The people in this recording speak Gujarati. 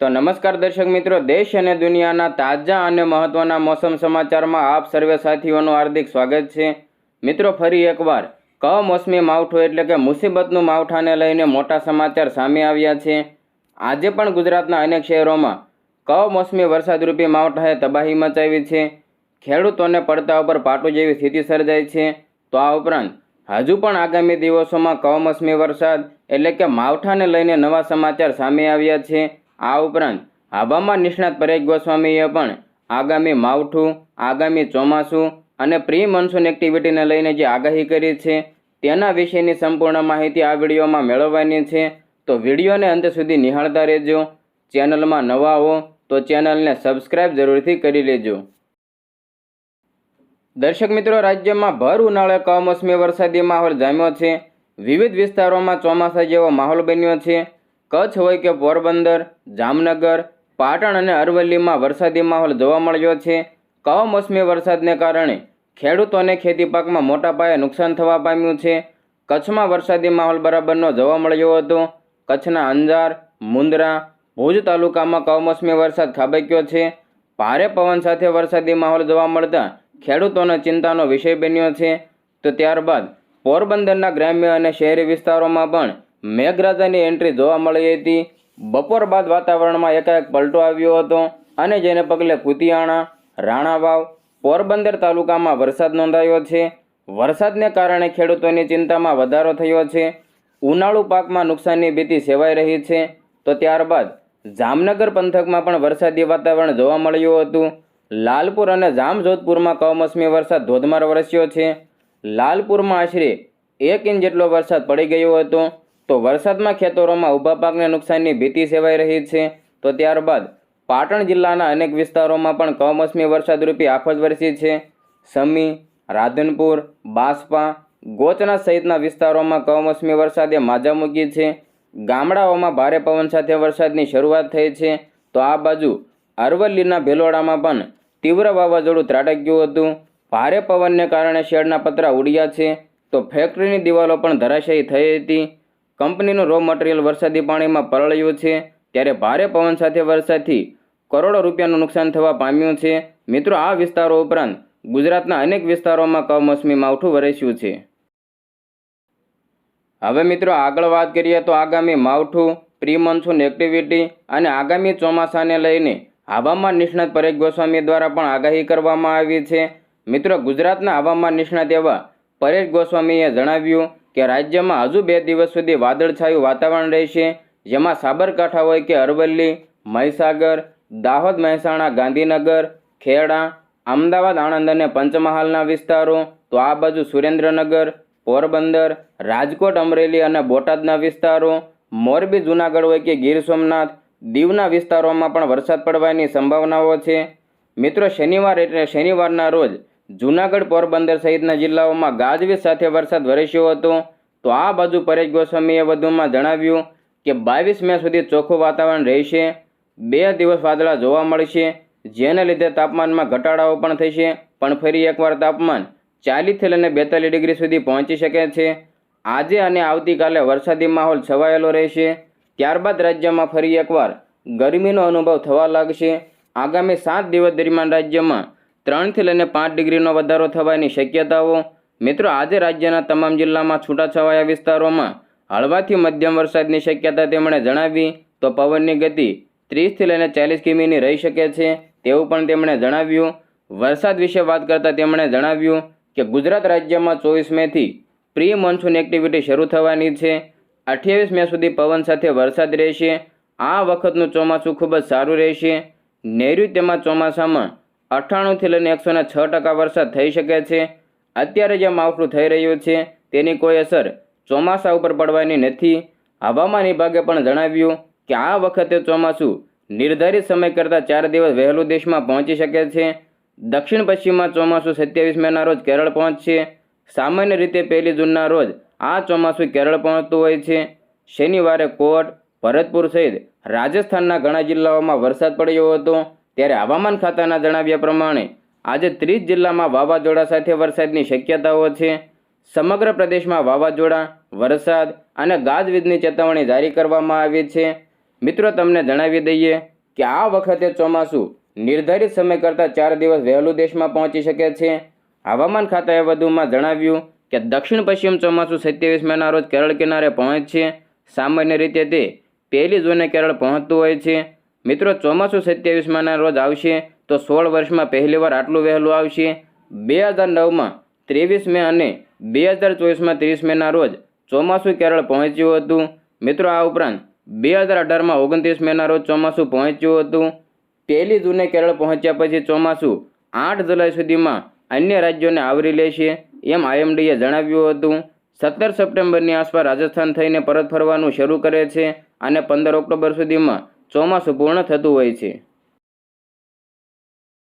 તો નમસ્કાર દર્શક મિત્રો, દેશ અને દુનિયાના તાજા અને મહત્વના મોસમ સમાચારમાં આપ સર્વે સાથીઓનું હાર્દિક સ્વાગત છે. મિત્રો, ફરી એકવાર કમોસમી માવઠું એટલે કે મુસીબતનું માવઠાને લઈને મોટા સમાચાર સામે આવ્યા છે. આજે પણ ગુજરાતના અનેક શહેરોમાં કમોસમી વરસાદરૂપી માવઠાએ તબાહી મચાવી છે. ખેડૂતોને પડતા ઉપર પાટું જેવી સ્થિતિ સર્જાઈ છે. તો આ ઉપરાંત, હજુ પણ આગામી દિવસોમાં કમોસમી વરસાદ એટલે કે માવઠાને લઈને નવા સમાચાર સામે આવ્યા છે. આ ઉપરાંત હવામાન નિષ્ણાત પરેશ ગોસ્વામીએ પણ આગામી માવઠું, આગામી ચોમાસું અને પ્રી મોન્સૂન એક્ટિવિટીને લઈને જે આગાહી કરી છે, તેના વિશેની સંપૂર્ણ માહિતી આ વિડીયોમાં મેળવવાની છે. તો વિડીયોને અંત સુધી નિહાળતા રહેજો. ચેનલમાં નવા હો તો ચેનલને સબસ્ક્રાઇબ જરૂરથી કરી લેજો. દર્શક મિત્રો, રાજ્યમાં ભર ઉનાળે કમોસમી વરસાદી માહોલ જામ્યો છે. વિવિધ વિસ્તારોમાં ચોમાસા જેવો માહોલ બન્યો છે. કચ્છ હોય કે પોરબંદર, જામનગર, પાટણ અને અરવલ્લીમાં વરસાદી માહોલ જોવા મળ્યો છે. કમોસમી વરસાદને કારણે ખેડૂતોને ખેતી પાકમાં મોટા પાયે નુકસાન થવા પામ્યું છે. કચ્છમાં વરસાદી માહોલ બરાબરનો જોવા મળ્યો હતો. કચ્છના અંજાર, મુંદ્રા, ભુજ તાલુકામાં કમોસમી વરસાદ ખાબક્યો છે. ભારે પવન સાથે વરસાદી માહોલ જોવા મળતા ખેડૂતોને ચિંતાનો વિષય બન્યો છે. તો ત્યારબાદ પોરબંદરના ગ્રામ્ય અને શહેરી વિસ્તારોમાં પણ મેઘરાજાની એન્ટ્રી જોવા મળી હતી. બપોર બાદ વાતાવરણમાં એકાએક પલટો આવ્યો હતો અને જેને પગલે કુતિયાણા, રાણાવાવ, પોરબંદર તાલુકામાં વરસાદ નોંધાયો છે. વરસાદને કારણે ખેડૂતોની ચિંતામાં વધારો થયો છે. ઉનાળુ પાકમાં નુકસાનની ભીતિ સેવાઈ રહી છે. તો ત્યારબાદ જામનગર પંથકમાં પણ વરસાદી વાતાવરણ જોવા મળ્યું હતું. લાલપુર અને જામજોધપુરમાં કમોસમી વરસાદ ધોધમાર વરસ્યો છે. લાલપુરમાં આશરે એક ઇંચ જેટલો વરસાદ પડી ગયો હતો. તો વરસાદમાં ખેતરોમાં ઊભા પાકને નુકસાનની ભીતિ સેવાઈ રહી છે. તો ત્યારબાદ પાટણ જિલ્લાના અનેક વિસ્તારોમાં પણ કમોસમી વરસાદરૂપી આફત વરસી છે. સમી, રાધનપુર, બાસપા, ગોચના સહિતના વિસ્તારોમાં કમોસમી વરસાદે માજા મૂકી છે. ગામડાઓમાં ભારે પવન સાથે વરસાદની શરૂઆત થઈ છે. તો આ બાજુ અરવલ્લીના ભેલોડામાં પણ તીવ્ર વાવાઝોડું ત્રાટક્યું હતું. ભારે પવનને કારણે શેડના પતરા ઉડ્યા છે. તો ફેક્ટરીની દિવાલો પણ ધરાશાયી થઈ હતી. કંપનીનું રો મટીરિયલ વરસાદી પાણીમાં પલળ્યું છે, ત્યારે ભારે પવન સાથે વરસાદથી કરોડો રૂપિયાનું નુકસાન થવા પામ્યું છે. મિત્રો, આ વિસ્તારો ઉપરાંત ગુજરાતના અનેક વિસ્તારોમાં કમોસમી માવઠું વરસ્યું છે. હવે મિત્રો, આગળ વાત કરીએ તો આગામી માવઠું પ્રી મોન્સૂન એક્ટિવિટી અને આગામી ચોમાસાને લઈને હવામાન નિષ્ણાત પરેશ ગોસ્વામી દ્વારા પણ આગાહી કરવામાં આવી છે. મિત્રો, ગુજરાતના હવામાન નિષ્ણાત એવા પરેશ ગોસ્વામીએ જણાવ્યું કે રાજ્યમાં હજુ બે દિવસ સુધી વાદળછાયું વાતાવરણ રહેશે, જેમાં સાબરકાંઠા હોય કે અરવલ્લી, મહીસાગર, દાહોદ, મહેસાણા, ગાંધીનગર, ખેડા, અમદાવાદ, આણંદ અને પંચમહાલના વિસ્તારો, તો આ બાજુ સુરેન્દ્રનગર, પોરબંદર, રાજકોટ, અમરેલી અને બોટાદના વિસ્તારો, મોરબી, જૂનાગઢ હોય કે ગીર સોમનાથ, દીવના વિસ્તારોમાં પણ વરસાદ પડવાની સંભાવનાઓ છે. મિત્રો, શનિવાર એટલે શનિવારના રોજ જૂનાગઢ પોરબંદર સહિતના જિલ્લાઓમાં ગાજવીજ સાથે વરસાદ વરસ્યો હતો. તો આ બાજુ પરેશ ગોસ્વામીએ વધુમાં જણાવ્યું કે બાવીસ મે સુધી ચોખ્ખું વાતાવરણ રહેશે. બે દિવસ વાદળા જોવા મળશે, જેને લીધે તાપમાનમાં ઘટાડાઓ પણ થશે. પણ ફરી એકવાર તાપમાન ચાલીસથી લઈને બેતાલીસ ડિગ્રી સુધી પહોંચી શકે છે. આજે અને આવતીકાલે વરસાદી માહોલ છવાયેલો રહેશે. ત્યારબાદ રાજ્યમાં ફરી એકવાર ગરમીનો અનુભવ થવા લાગશે. આગામી સાત દિવસ દરમિયાન રાજ્યમાં ત્રણથી લઈને પાંચ ડિગ્રીનો વધારો થવાની શક્યતાઓ. મિત્રો, આજે રાજ્યના તમામ જિલ્લામાં છૂટાછવાયા વિસ્તારોમાં હળવાથી મધ્યમ વરસાદની શક્યતા તેમણે જણાવી તો પવનની ગતિ ત્રીસથી લઈને ચાલીસ કિમીની રહી શકે છે તેવું પણ તેમણે જણાવ્યું. વરસાદ વિશે વાત કરતાં તેમણે જણાવ્યું કે ગુજરાત રાજ્યમાં ચોવીસ મેથી પ્રી મોન્સૂન એક્ટિવિટી શરૂ થવાની છે. અઠ્યાવીસ મે સુધી પવન સાથે વરસાદ રહેશે. આ વખતનું ચોમાસું ખૂબ જ સારું રહેશે. નૈઋત્યમાં ચોમાસામાં અઠ્ઠાણુંથી લઈને એકસો છ ટકા વરસાદ થઈ શકે છે. અત્યારે જે માવઠું થઈ રહ્યું છે, તેની કોઈ અસર ચોમાસા ઉપર પડવાની નથી. હવામાન વિભાગે પણ જણાવ્યું કે આ વખતે ચોમાસું નિર્ધારિત સમય કરતાં ચાર દિવસ વહેલું દેશમાં પહોંચી શકે છે. દક્ષિણ પશ્ચિમમાં ચોમાસું સત્યાવીસ મેના રોજ કેરળ પહોંચશે. સામાન્ય રીતે પહેલી જૂનના રોજ આ ચોમાસું કેરળ પહોંચતું હોય છે. શનિવારે કોટ, ભરતપુર સહિત રાજસ્થાનના ઘણા જિલ્લાઓમાં વરસાદ પડ્યો હતો. ત્યારે હવામાન ખાતાના જણાવ્યા પ્રમાણે આજે ત્રીસ જિલ્લામાં વાવાઝોડા સાથે વરસાદની શક્યતાઓ છે. સમગ્ર પ્રદેશમાં વાવાઝોડા, વરસાદ અને ગાજવીજની ચેતવણી જારી કરવામાં આવી છે. મિત્રો, તમને જણાવી દઈએ કે આ વખતે ચોમાસું નિર્ધારિત સમય કરતાં ચાર દિવસ વહેલું દેશમાં પહોંચી શકે છે. હવામાન ખાતાએ વધુમાં જણાવ્યું કે દક્ષિણ પશ્ચિમ ચોમાસું સત્યાવીસ મેના રોજ કેરળ કિનારે પહોંચશે સામાન્ય રીતે તે પહેલી જૂને કેરળ પહોંચતું હોય છે. મિત્રો, ચોમાસું સત્યાવીસ મેના રોજ આવશે તો સોળ વર્ષમાં પહેલીવાર આટલું વહેલું આવશે. બે હજાર નવમાં ત્રેવીસ મે અને બે હજાર ચોવીસમાં ત્રીસ મેના રોજ ચોમાસું કેરળ પહોંચ્યું હતું. મિત્રો, આ ઉપરાંત બે હજાર અઢારમાં ઓગણત્રીસ મેના રોજ ચોમાસું પહોંચ્યું હતું. પહેલી જૂને કેરળ પહોંચ્યા પછી ચોમાસું આઠ જુલાઈ સુધીમાં અન્ય રાજ્યોને આવરી લેશે એમ આઈએમડીએ જણાવ્યું હતું. સત્તર સપ્ટેમ્બરની આસપાસ રાજસ્થાન થઈને પરત ફરવાનું શરૂ કરે છે અને પંદર ઓક્ટોબર સુધીમાં ચોમાસું પૂર્ણ થતું હોય છે.